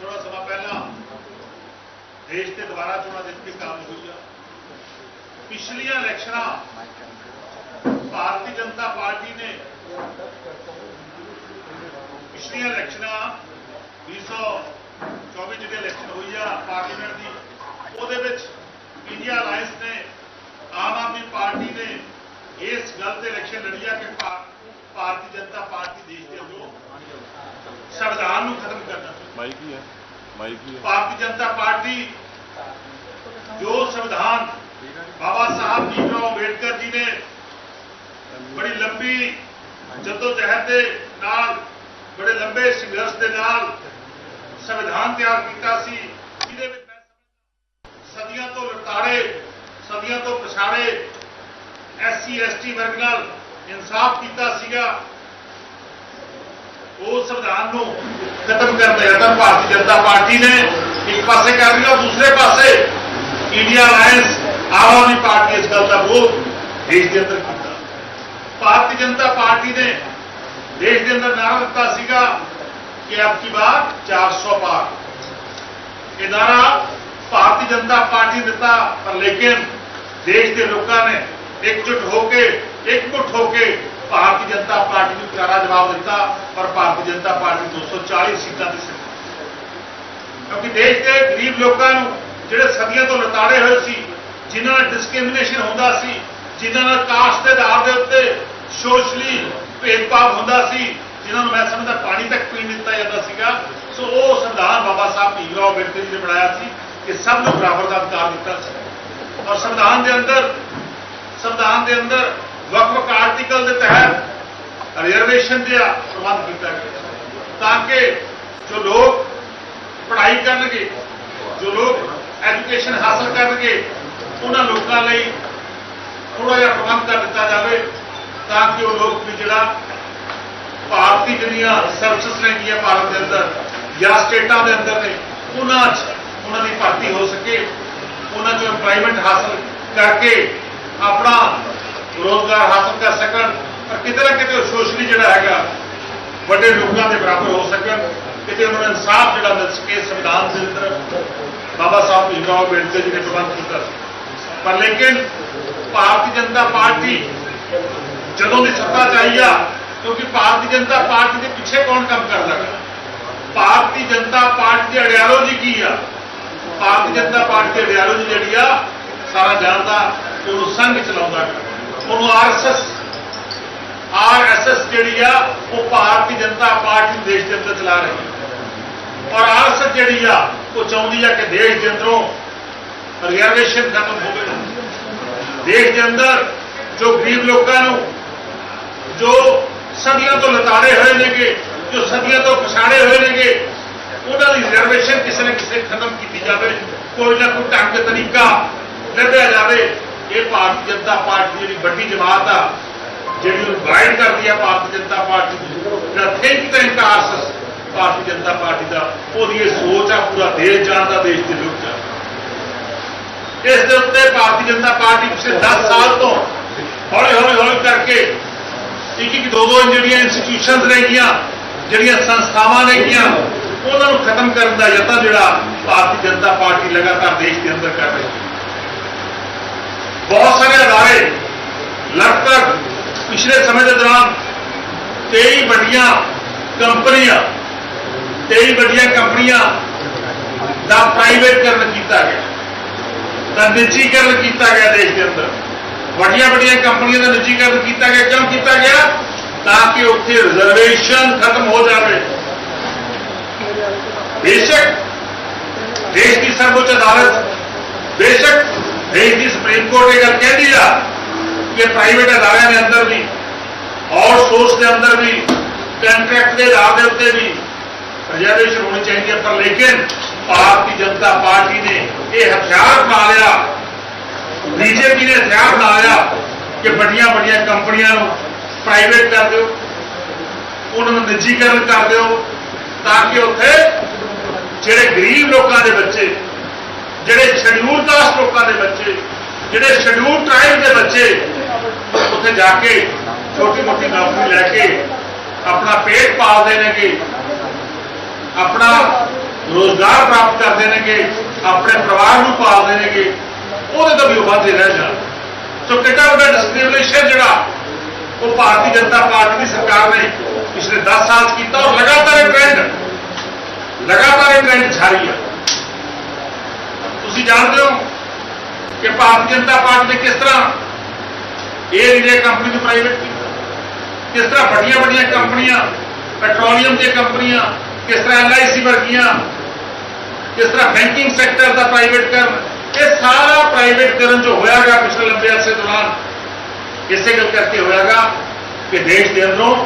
ਥੋੜਾ ਸਮਾਂ ਪਹਿਲਾਂ ਦੇਸ਼ ਤੇ ਦੁਬਾਰਾ ਚੋਣਾਂ ਜਿੱਤ ਕੇ ਕਾਬਜ ਹੋਈ ਆ ਪਿਛਲੀਆਂ ਇਲੈਕਸ਼ਨਾਂ ਭਾਰਤੀ ਜਨਤਾ ਪਾਰਟੀ ਨੇ ਪਿਛਲੀਆਂ ਇਲੈਕਸ਼ਨਾਂ 2024 ਜਿਹੜੇ ਇਲੈਕਸ਼ਨ ਹੋਈ ਆ ਪਾਰਲੀਮੈਂਟ ਦੀ, ਉਹਦੇ ਵਿੱਚ ਇੰਡੀਆ ਅਲਾਈਅੰਸ ਨੇ, ਆਮ ਆਦਮੀ ਪਾਰਟੀ ਨੇ ਇਸ ਗੱਲ ਤੇ ਇਲੈਕਸ਼ਨ ਲੜੀ ਆ ਕਿ ਭਾਰਤੀ ਜਨਤਾ ਪਾਰਟੀ ਦੇਸ਼ ਦੇ ਅੰਦਰੋਂ ਸੰਵਿਧਾਨ ਨੂੰ ਖਤਮ ਕਰਨਾ। ਮਾਈਕ ਹੀ ਹੈ, ਮਾਈਕ ਹੀ ਹੈ। ਭਾਰਤੀ ਜਨਤਾ ਪਾਰਟੀ ਜੋ ਸੰਵਿਧਾਨ ਬਾਬਾ ਸਾਹਿਬ ਭੀਮਰਾਓ ਅੰਬੇਡਕਰ ਜੀ ਨੇ ਬੜੀ ਲੰਬੀ ਜਦੋਜਹਿਦ ਦੇ ਨਾਲ, ਬੜੇ ਲੰਬੇ ਸੰਘਰਸ਼ ਦੇ ਨਾਲ ਸੰਵਿਧਾਨ ਤਿਆਰ ਕੀਤਾ ਸੀ। ਜਿਹਦੇ ਵਿੱਚ ਮੈਂ ਸਦੀਆਂ ਤੋਂ ਲਤਾੜੇ ਸਦੀਆਂ ਤੋਂ ਪਛਾੜੇ ਐਸਸੀ, ਐਸਟੀ ਵਰਗ ਨਾਲ ਇਨਸਾਫ ਕੀਤਾ ਸੀਗਾ। ਉਹ ਸੰਵਿਧਾਨ ਨੂੰ ਖਤਮ ਕਰਨ ਦਾ ਯਤਨ ਭਾਰਤੀ ਜਨਤਾ ਪਾਰਟੀ ਨੇ ਇੱਕ ਪਾਸੇ ਕਰ ਰਹੀ ਹੈ ਔਰ ਦੂਸਰੇ ਪਾਸੇ India alliance Aam Aadmi party ਇਸ ਗੱਲ ਦਾ ਵਿਰੋਧ ਦੇਸ਼ ਦੇ ਅੰਦਰ ਕੀਤਾ ਭਾਰਤੀ ਜਨਤਾ ਪਾਰਟੀ ਨੇ ਦੇਸ਼ ਦੇ ਅੰਦਰ ਨਾਰਾ ਦਿੱਤਾ ਸੀਗਾ ਕਿ ਅਬ ਕੀ ਬਾਰ 400 ਪਾਰ ਇਹ ਨਾਰਾ ਭਾਰਤੀ ਜਨਤਾ ਪਾਰਟੀ ਨੇ ਦਿੱਤਾ ਪਰ ਲੇਕਿਨ ਦੇਸ਼ ਦੇ ਲੋਕਾਂ ਨੇ ਇਕਜੁੱਟ ਹੋ ਕੇ ਇਕਮੁੱਠ ਹੋ ਕੇ ਭਾਰਤੀ ਜਨਤਾ ਪਾਰਟੀ ਨੂੰ ਕਰਾਰਾ ਜਵਾਬ ਦਿੱਤਾ, ਪਰ ਭਾਰਤੀ ਜਨਤਾ ਪਾਰਟੀ 240 ਸੀਟਾਂ ਤੇ ਸੀ ਕਿਉਂਕਿ ਦੇਸ਼ ਦੇ ਗਰੀਬ ਲੋਕਾਂ ਨੂੰ, ਜਿਹੜੇ ਸਦੀਆਂ ਤੋਂ ਲਤਾੜੇ ਹੋਏ ਸੀ, ਜਿਨ੍ਹਾਂ ਨਾਲ ਡਿਸਕ੍ਰਿਮੀਨੇਸ਼ਨ ਹੁੰਦਾ ਸੀ, ਜਿਨ੍ਹਾਂ ਨਾਲ ਕਾਸਟ ਦੇ ਆਧਾਰ ਦੇ ਉੱਤੇ ਸੋਸ਼ਲੀ ਭੇਦਭਾਵ ਹੁੰਦਾ ਸੀ, ਜਿਨ੍ਹਾਂ ਨੂੰ ਮੈਂ ਸਮਝਦਾ ਪਾਣੀ ਤੱਕ ਪੀਣ ਦਿੱਤਾ ਜਾਂਦਾ ਸੀਗਾ। ਸੋ ਉਹ ਸੰਵਿਧਾਨ ਬਾਬਾ ਸਾਹਿਬ ਭੀਮਰਾਓ ਅੰਬੇਡਕਰ ਜੀ ਨੇ ਬਣਾਇਆ ਸੀ ਕਿ ਸਭ ਨੂੰ ਬਰਾਬਰ ਦਾ ਅਧਿਕਾਰ ਦਿੱਤਾ ਸੀ ਔਰ ਸੰਵਿਧਾਨ ਦੇ ਅੰਦਰ, ਸੰਵਿਧਾਨ ਦੇ ਅੰਦਰ ਵੱਖ-ਵੱਖ ਆਰਟੀਕਲ ਦੇ ਤਹਿਤ ਪ੍ਰਬੰਧ ਕੀਤਾ ਗਿਆ। ਤਾਂ ਕਿ ਜੋ ਲੋਕ ਪੜ੍ਹਾਈ ਕਰਨਗੇ, ਜੋ ਲੋਕ ਐਜੂਕੇਸ਼ਨ ਹਾਸਲ ਕਰਨਗੇ, ਉਹਨਾਂ ਲੋਕਾਂ ਲਈ ਥੋੜਾ ਜਿਹਾ ਪ੍ਰਬੰਧ ਕਰ ਦਿੱਤਾ ਜਾਵੇ ਤਾਂ ਕਿ ਉਹ ਲੋਕ ਵੀ ਜਿਹੜਾ ਭਾਰਤੀ ਜਿਹੜੀਆਂ ਸਰਵਿਸਿਜ਼ ਲੈਂਦੀਆਂ ਭਾਰਤ ਦੇ ਅੰਦਰ ਜਾਂ ਸਟੇਟਾਂ ਦੇ ਅੰਦਰ ਨੇ, ਉਹਨਾਂ 'ਚ ਉਹਨਾਂ ਦੀ ਭਰਤੀ ਹੋ ਸਕੇ, ਉਹਨਾਂ 'ਚ ਐਮਪਲੋਇਮੈਂਟ ਹਾਸਲ ਕਰਕੇ ਆਪਣਾ ਰੋਜ਼ਗਾਰ ਹਾਸਲ ਕਰ ਸਕਣ ਪਰ ਕਿਤੇ ਨਾ ਕਿਤੇ ਸੋਸ਼ਲੀ ਜਿਹੜਾ ਹੈਗਾ, ਵੱਡੇ ਲੋਕਾਂ ਦੇ ਬਰਾਬਰ ਹੋ ਸਕਣ ਕਿਤੇ ਉਹਨਾਂ ਨੂੰ ਇਨਸਾਫ ਜਿਹੜਾ ਮਿਲ ਸਕੇ, ਸੰਵਿਧਾਨ ਦੇ ਅੰਦਰ। ਬਾਬਾ ਸਾਹਿਬ ਭੀਮਰਾਓ ਅੰਬੇਡਕਰ ਜੀ ਨੇ ਪ੍ਰਬੰਧ ਕੀਤਾ ਸੀ। ਪਰ ਲੇਕਿਨ ਭਾਰਤੀ ਜਨਤਾ ਪਾਰਟੀ ਜਦੋਂ ਦੀ ਸੱਤਾ 'ਚ ਆਈ ਆ, ਕਿਉਂਕਿ ਭਾਰਤੀ ਜਨਤਾ ਪਾਰਟੀ ਦੇ ਪਿੱਛੇ ਕੌਣ ਕੰਮ ਕਰਦਾ ਹੈ? ਭਾਰਤੀ ਜਨਤਾ ਪਾਰਟੀ ਦੀ ਆਈਡੀਓਲੋਜੀ ਕੀ ਆ? ਭਾਰਤੀ ਜਨਤਾ ਪਾਰਟੀ ਦੀ ਆਈਡੀਓਲੋਜੀ ਜਿਹੜੀ ਆ, ਸਾਰਾ ਜਾਣਦਾ ਕਿ ਉਹਨੂੰ ਸੰਘ ਚਲਾਉਂਦਾ ਉਹਨੂੰ ਆਰਐਸਐਸ ਆਰਐਸਐਸ ਜਿਹੜੀ ਆ, ਉਹ ਭਾਰਤੀ ਜਨਤਾ ਪਾਰਟੀ ਨੂੰ ਦੇਸ਼ ਦੇ ਅੰਦਰ ਚਲਾ ਰਹੀ ਹੈ। ਔਰ ਆਰਐਸਐਸ ਜਿਹੜੀ ਆ, ਉਹ ਚਾਹੁੰਦੀ ਆ ਕਿ ਦੇਸ਼ ਦੇ ਅੰਦਰੋਂ ਰਿਜ਼ਰਵੇਸ਼ਨ ਖਤਮ ਹੋਵੇ। ਦੇਸ਼ ਦੇ ਅੰਦਰ ਜੋ ਗਰੀਬ ਲੋਕਾਂ ਨੂੰ, ਜੋ ਸਦੀਆਂ ਤੋਂ ਲਤਾੜੇ ਹੋਏ ਨੇਗੇ, ਜੋ ਸਦੀਆਂ ਤੋਂ ਪਛਾੜੇ ਹੋਏ ਨੇਗੇ, ਉਹਨਾਂ ਦੀ ਰਿਜ਼ਰਵੇਸ਼ਨ ਕਿਸੇ ਨਾ ਕਿਸੇ ਖਤਮ ਕੀਤੀ ਜਾਵੇ। ਕੋਈ ਨਾ ਕੋਈ ਢੰਗ ਤਰੀਕਾ ਲੱਭਿਆ ਜਾਵੇ। ਇਹ ਭਾਰਤੀ ਜਨਤਾ ਪਾਰਟੀ ਦੀ ਜਿਹੜੀ ਵੱਡੀ ਜਮਾਤ ਆ ਜਿਹੜੀ ਉਹ ਕਰਦੀ ਆ ਭਾਰਤੀ ਜਨਤਾ ਪਾਰਟੀ ਨੂੰ ਜਿਹੜਾ think tank RSS Bharatiya Janata party ਦਾ, ਉਹਦੀ ਇਹ ਸੋਚ ਆ, ਪੂਰਾ ਦੇਸ਼ ਜਾਣਦਾ ਦੇਸ਼ ਦੇ ਲੋਕ ਜਾਣਦੇ ਇਸ ਦੇ ਉੱਤੇ ਭਾਰਤੀ ਜਨਤਾ ਪਾਰਟੀ ਪਿਛਲੇ 10 ਸਾਲ ਤੋਂ ਹੌਲੀ ਹੌਲੀ ਹੌਲੀ ਕਰਕੇ ਇੱਕ ਇੱਕ ਦੋ ਦੋ ਜਿਹੜੀਆਂ ਇੰਸਟੀਟਿਊਸ਼ਨਸ ਨੇਗੀਆਂ ਜਿਹੜੀਆਂ ਸੰਸਥਾਵਾਂ ਨੇਗੀਆਂ ਉਹਨਾਂ ਨੂੰ ਖਤਮ ਕਰਨ ਦਾ ਯਤਨ ਜਿਹੜਾ ਭਾਰਤੀ ਜਨਤਾ ਪਾਰਟੀ ਲਗਾਤਾਰ ਦੇਸ਼ ਦੇ ਅੰਦਰ ਕਰ ਰਹੀ ਹੈ। ਬਹੁਤ ਸਾਰੇ ਅਦਾਰੇ ਲਗਭਗ ਪਿਛਲੇ ਸਮੇਂ ਦੇ ਦੌਰਾਨ 23 ਵੱਡੀਆਂ ਕੰਪਨੀਆਂ 23 ਵੱਡੀਆਂ ਕੰਪਨੀਆਂ ਦਾ ਪ੍ਰਾਈਵੇਟਕਰਨ ਕੀਤਾ ਗਿਆ, ਦਾ ਨਿੱਜੀਕਰਨ ਕੀਤਾ ਗਿਆ ਦੇਸ਼ ਦੇ ਅੰਦਰ। ਵੱਡੀਆਂ ਵੱਡੀਆਂ ਕੰਪਨੀਆਂ ਦਾ ਨਿੱਜੀਕਰਨ ਕੀਤਾ ਗਿਆ, ਕਿਉਂ ਕੀਤਾ ਗਿਆ? ਤਾਂ ਕਿ ਉੱਥੇ ਰਿਜ਼ਰਵੇਸ਼ਨ ਖਤਮ ਹੋ ਜਾਵੇ। ਬੇਸ਼ੱਕ ਦੇਸ਼ ਦੀ ਸਰਵਉੱਚ ਅਦਾਲਤ, ਬੇਸ਼ੱਕ ਦੇਸ਼ ਦੀ ਸੁਪਰੀਮ ਕੋਰਟ ਇਹ ਗੱਲ ਕਹਿੰਦੀ ਆ ਕਿ ਪ੍ਰਾਈਵੇਟ ਅਦਾਰਿਆਂ ਦੇ ਅੰਦਰ ਵੀ ਆਊਟਸੋਰਸ ਦੇ ਅੰਦਰ ਵੀ ਕੰਟਰੈਕਟ ਦੇ ਆਧਾਰ ਦੇ ਉੱਤੇ ਵੀ ਰਿਜ਼ਰਵੇਸ਼ਨ ਹੋਣੀ ਚਾਹੀਦੀ ਹੈ। ਪਰ ਲੇਕਿਨ ਭਾਰਤੀ ਜਨਤਾ ਪਾਰਟੀ ਨੇ ਇਹ ਹਥਿਆਰ ਬਣਾ ਲਿਆ। ਬੀਜੇਪੀ ਨੇ ਹਥਿਆਰ ਬਣਾ ਲਿਆ ਕਿ ਵੱਡੀਆਂ ਵੱਡੀਆਂ ਕੰਪਨੀਆਂ ਨੂੰ ਪ੍ਰਾਈਵੇਟ ਕਰ ਦਿਓ, ਉਹਨਾਂ ਨੂੰ ਨਿੱਜੀਕਰਨ ਕਰ ਦਿਓ, ਤਾਂ ਕਿ ਉੱਥੇ ਜਿਹੜੇ ਗਰੀਬ ਲੋਕਾਂ ਦੇ ਬੱਚੇ, ਜਿਹੜੇ ਸ਼ਡਿਊਲ ਕਾਸਟ ਲੋਕਾਂ ਦੇ ਬੱਚੇ, ਜਿਹੜੇ ਸ਼ਡਿਊਲ ਟ੍ਰਾਈਬ ਦੇ ਉੱਥੇ ਜਾ ਕੇ ਛੋਟੀ ਮੋਟੀ ਨੌਕਰੀ ਲੈ ਕੇ ਆਪਣਾ ਪੇਟ ਪਾਲਦੇ ਨੇਗੇ, ਆਪਣਾ ਰੋਜ਼ਗਾਰ ਪ੍ਰਾਪਤ ਕਰਦੇ ਨੇਗੇ, ਆਪਣੇ ਪਰਿਵਾਰ ਨੂੰ ਪਾਲਦੇ ਨੇਗੇ, ਉਹਦੇ ਤੋਂ ਵੀ ਵਾਧੇ ਰਹਿ ਜਾਣ। ਸੋ ਕਿੱਡਾ ਵੱਡਾ ਡਿਸਕ੍ਰਿਮੀਨੇਸ਼ਨ ਜਿਹੜਾ ਉਹ ਭਾਰਤੀ ਜਨਤਾ ਪਾਰਟੀ ਦੀ ਸਰਕਾਰ ਨੇ ਪਿਛਲੇ 10 ਸਾਲ 'ਚ ਕੀਤਾ ਔਰ ਲਗਾਤਾਰ ਇਹ ਟ੍ਰੈਂਡ ਲਗਾਤਾਰ ਇਹ ਟ੍ਰੈਂਡ ਜਾਰੀ ਹੈ ਤੁਸੀਂ ਜਾਣਦੇ ਹੋ ਕਿ ਭਾਰਤੀ ਜਨਤਾ ਪਾਰਟੀ ਨੇ ਕਿਸ ਤਰ੍ਹਾਂ 에ਅਰ ਇੰਡੀਆ ਕੰਪਨੀ ਨੂੰ ਪ੍ਰਾਈਵੇਟ ਕੀਤਾ ਕਿਸ ਤਰ੍ਹਾਂ ਵੱਡੀਆਂ ਵੱਡੀਆਂ ਕੰਪਨੀਆਂ ਪੈਟਰੋਲੀਅਮ ਦੀਆਂ ਕੰਪਨੀਆਂ ਕਿਸ ਤਰ੍ਹਾਂ ਐਲਆਈਸੀ ਵਰਗੀਆਂ ਕਿਸ ਤਰ੍ਹਾਂ ਬੈਂਕਿੰਗ ਸੈਕਟਰ ਦਾ ਪ੍ਰਾਈਵੇਟ ਕਰਨ ਇਹ ਸਾਰਾ ਪ੍ਰਾਈਵੇਟ ਕਰਨ ਜੋ ਹੋਇਆਗਾ ਪਿਛਲੇ ਲੰਬੇ ਅਰਸੇ ਦੌਰਾਨ ਇਸੇ ਗੱਲ ਕਰਕੇ ਹੋਇਆਗਾ ਕਿ ਦੇਸ਼ ਦੇ ਅੰਦਰੋਂ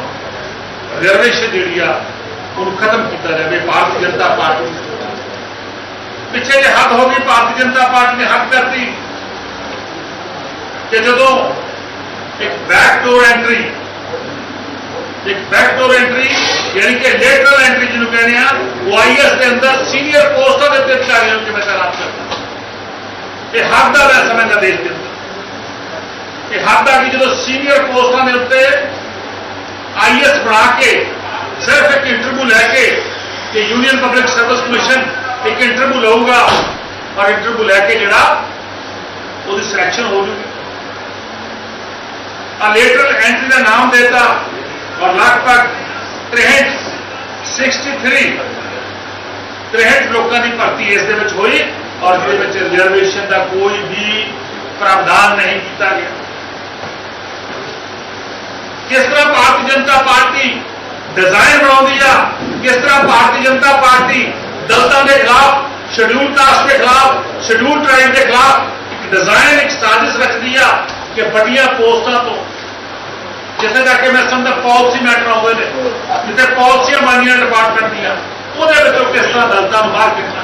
ਰਿਜ਼ਰਵੇਸ਼ਨ ਜਿਹੜੀ ਆ ਉਹਨੂੰ ਖਤਮ ਕੀਤਾ ਜਾਵੇ ਭਾਰਤੀ ਜਨਤਾ ਪਾਰਟੀ ਪਿੱਛੇ ਜੇ ਹੱਦ ਹੋ ਗਈ ਭਾਰਤੀ ਜਨਤਾ ਪਾਰਟੀ ਇੱਕ ਬੈਕਡੋਰ ਐਂਟਰੀ ਇੱਕ ਬੈਕਡੋਰ ਐਂਟਰੀ ਯਾਨੀ ਕਿ ਲੇਟਰਲ ਐਂਟਰੀ ਜਿਹਨੂੰ ਕਹਿੰਦੇ ਆ, ਉਹ ਆਈਐਸ ਦੇ ਅੰਦਰ ਸੀਨੀਅਰ ਪੋਸਟਾਂ ਦੇ ਉੱਤੇ ਅਧਿਕਾਰੀਆਂ ਨੂੰ ਕਿਵੇਂ ਤਾਇਨਾਤ ਕਰਦਾ। ਇਹ ਹੱਦ ਦਾ ਮੈਂ ਸਮਝਦਾ ਦੇਸ਼ ਦੇ ਅੰਦਰ ਇਹ ਹੱਦ ਆ ਕਿ ਜਦੋਂ ਸੀਨੀਅਰ ਪੋਸਟਾਂ ਦੇ ਉੱਤੇ ਆਈਐਸ ਬਣਾ ਕੇ, ਸਿਰਫ ਇੱਕ ਇੰਟਰਵਿਊ ਲੈ ਕੇ ਕਿ ਯੂਨੀਅਨ ਪਬਲਿਕ ਸਰਵਿਸ ਕਮਿਸ਼ਨ ਇੱਕ ਇੰਟਰਵਿਊ ਲਊਗਾ, ਔਰ ਇੰਟਰਵਿਊ ਲੈ ਕੇ ਜਿਹੜਾ ਉਹਦੀ ਸਿਲੈਕਸ਼ਨ ਹੋ ਜੂਗੀ। ਆ ਲੇਟਰਲ ਐਂਟਰੀ ਦਾ ਨਾਮ ਦੇਤਾ ਔਰ ਲਗਭਗ 63 63 63 ਲੋਕਾਂ ਦੀ ਭਰਤੀ ਇਸ ਦੇ ਵਿੱਚ ਹੋਈ ਔਰ ਜਿਹਦੇ ਵਿੱਚ ਰਿਜ਼ਰਵੇਸ਼ਨ ਦਾ ਕੋਈ ਵੀ ਪ੍ਰਾਵਧਾਨ ਨਹੀਂ ਕੀਤਾ ਗਿਆ। ਕਿਸ ਤਰ੍ਹਾਂ ਭਾਰਤੀ ਜਨਤਾ ਪਾਰਟੀ ਡਿਜ਼ਾਈਨ ਬਣਾਉਂਦੀ ਆ? ਕਿਸ ਤਰ੍ਹਾਂ ਭਾਰਤੀ ਜਨਤਾ ਪਾਰਟੀ ਦਲਤਾਂ ਦੇ ਖਿਲਾਫ ਸ਼ਡਿਊਲ ਕਾਸਟ ਦੇ ਖਿਲਾਫ ਸ਼ਡਿਊਲ ਟ੍ਰਾਈਬ ਦੇ ਖਿਲਾਫ ਇੱਕ ਡਿਜ਼ਾਈਨ ਇੱਕ ਸਾਜ਼ਿਸ਼ ਰੱਖਦੀ ਆ? ਕਿ ਵੱਡੀਆਂ ਪੋਸਟਾਂ ਤੋਂ ਜਿੱਥੇ ਜਾ ਕੇ ਮੈਂ ਸਮਝਦਾ ਪਾਲਿਸੀ ਮੈਟਰ ਆਉਂਦੇ ਨੇ ਜਿੱਥੇ ਪਾਲਿਸੀਆਂ ਬਣਦੀਆਂ ਡਿਪਾਰਟਮੈਂਟ ਦੀਆਂ ਉਹਦੇ ਵਿੱਚੋਂ ਕਿਸ ਤਰ੍ਹਾਂ ਦਲਤਾਂ ਨੂੰ ਬਾਹਰ ਕੱਢਣਾ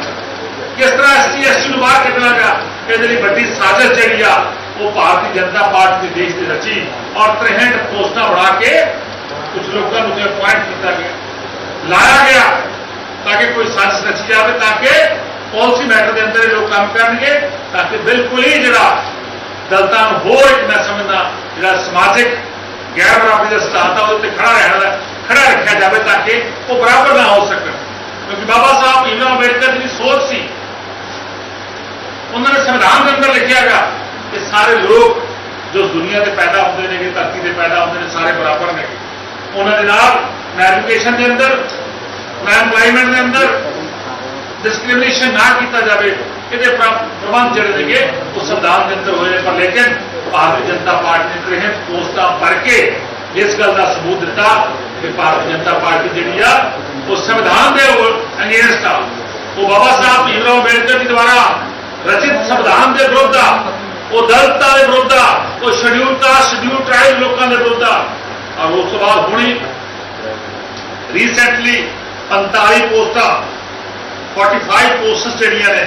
ਕਿਸ ਤਰ੍ਹਾਂ ਐਸਟੀ ਐਸਟੀ ਨੂੰ ਬਾਹਰ ਕੱਢਣਾਗਾ ਇਹਦੇ ਲਈ ਵੱਡੀ ਸਾਜ਼ਿਸ਼ ਜਿਹੜੀ ਆ ਉਹ ਭਾਰਤੀ ਜਨਤਾ ਪਾਰਟੀ ਦੇ ਦੇਸ਼ ਦੀ ਰਚੀ ਔਰ 63 ਪੋਸਟਾਂ ਬਣਾ ਕੇ ਕੁਝ ਲੋਕਾਂ ਨੂੰ ਤੇ ਅਪਾਇੰਟ ਕੀਤਾ ਗਿਆ ਲਾਇਆ ਗਿਆ ਤਾਂ ਕਿ ਕੋਈ ਸਾਜ਼ਿਸ਼ ਰਚੀ ਜਾਵੇ ਤਾਂ ਕਿ ਪਾਲਿਸੀ ਮੈਟਰ ਦੇ ਅੰਦਰ ਇਹ ਲੋਕ ਕੰਮ ਕਰਨਗੇ ਤਾਂ ਕਿ ਬਿਲਕੁਲ ਹੀ ਜਿਹੜਾ ਦਲਤਾਂ ਨੂੰ ਹੋਰ ਇੱਕ ਮੈਂ ਸਮਝਦਾ ਜਿਹੜਾ ਸਮਾਜਿਕ ਗੈਰ ਬਰਾਬਰੀ ਦਾ ਸਿਧਾਂਤ ਆ ਉਹਦੇ ਤੇ ਖੜਾ ਰਹਿਣ ਦਾ ਖੜਾ ਰੱਖਿਆ ਜਾਵੇ ਤਾਂ ਕਿ ਉਹ ਬਰਾਬਰ ਨਾ ਹੋ ਸਕਣ। ਕਿਉਂਕਿ ਬਾਬਾ ਸਾਹਿਬ ਭੀਮ ਅੰਬੇਡਕਰ ਦੀ ਸੋਚ ਸੀ। ਉਹਨਾਂ ਨੇ ਸੰਵਿਧਾਨ ਦੇ ਅੰਦਰ ਲਿਖਿਆਗਾ ਕਿ ਸਾਰੇ ਲੋਕ ਜੋ ਦੁਨੀਆ ਤੇ ਪੈਦਾ ਹੁੰਦੇ ਨੇਗੇ, ਧਰਤੀ ਤੇ ਪੈਦਾ ਹੁੰਦੇ ਨੇ, ਸਾਰੇ ਬਰਾਬਰ ਨੇ ਉਹਨਾਂ ਦੇ ਨਾਲ ਨਾ ਐਜੂਕੇਸ਼ਨ ਦੇ ਅੰਦਰ ਨਾ ਐਮਪਲਾਈਮੈਂਟ ਦੇ ਅੰਦਰ ਡਿਸਕ੍ਰਿਮੀਨੇਸ਼ਨ ਨਾ ਕੀਤਾ ਜਾਵੇ। ਇਹਦੇ ਪ੍ਰਬੰਧ ਜਿਹੜੇ ਨੇਗੇ ਉਹ ਸੰਵਿਧਾਨ ਦੇ ਅੰਦਰ ਹੋਏ ਨੇ, ਪਰ ਲੇਕਿਨ ਭਾਰਤੀ ਜਨਤਾ ਪਾਰਟੀ ਨੇ ਜਿਹੜੇ ਪੋਸਟਾਂ ਭਰ ਕੇ ਇਸ ਗੱਲ ਦਾ ਸਬੂਤ ਦਿੱਤਾ ਕਿ ਭਾਰਤੀ ਜਨਤਾ ਪਾਰਟੀ ਜਿਹੜੀ ਆ, ਉਹ ਸੰਵਿਧਾਨ ਦੇ ਅਗੇਂਸਟ ਆ। ਉਹ ਬਾਬਾ ਸਾਹਿਬ ਭੀਮ ਰਾਓ ਅੰਬੇਡਕਰ ਜੀ ਦੁਆਰਾ ਰਚਿਤ ਸੰਵਿਧਾਨ ਦੇ ਵਿਰੁੱਧ ਆ, ਉਹ ਦਲਿਤਾਂ ਦੇ ਵਿਰੁੱਧ ਆ, ਉਹ ਸ਼ਡਿਊਲ ਕਾਸਟ ਸ਼ਡਿਊਲ ਟ੍ਰਾਈਬ ਲੋਕਾਂ ਦੇ ਵਿਰੁੱਧ ਆ। ਔਰ ਉਸ ਤੋਂ ਬਾਅਦ ਹੁਣੀ ਰੀਸੈਂਟਲੀ 45 ਪੋਸਟਾਂ 45 ਪੋਸਟਸ ਜਿਹੜੀਆਂ ਨੇ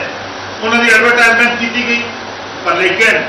ਉਹਨਾਂ ਦੀ ਐਡਵਰਟਾਈਜ਼ਮੈਂਟ ਕੀਤੀ ਗਈ। ਪਰ ਲੇਕਿਨ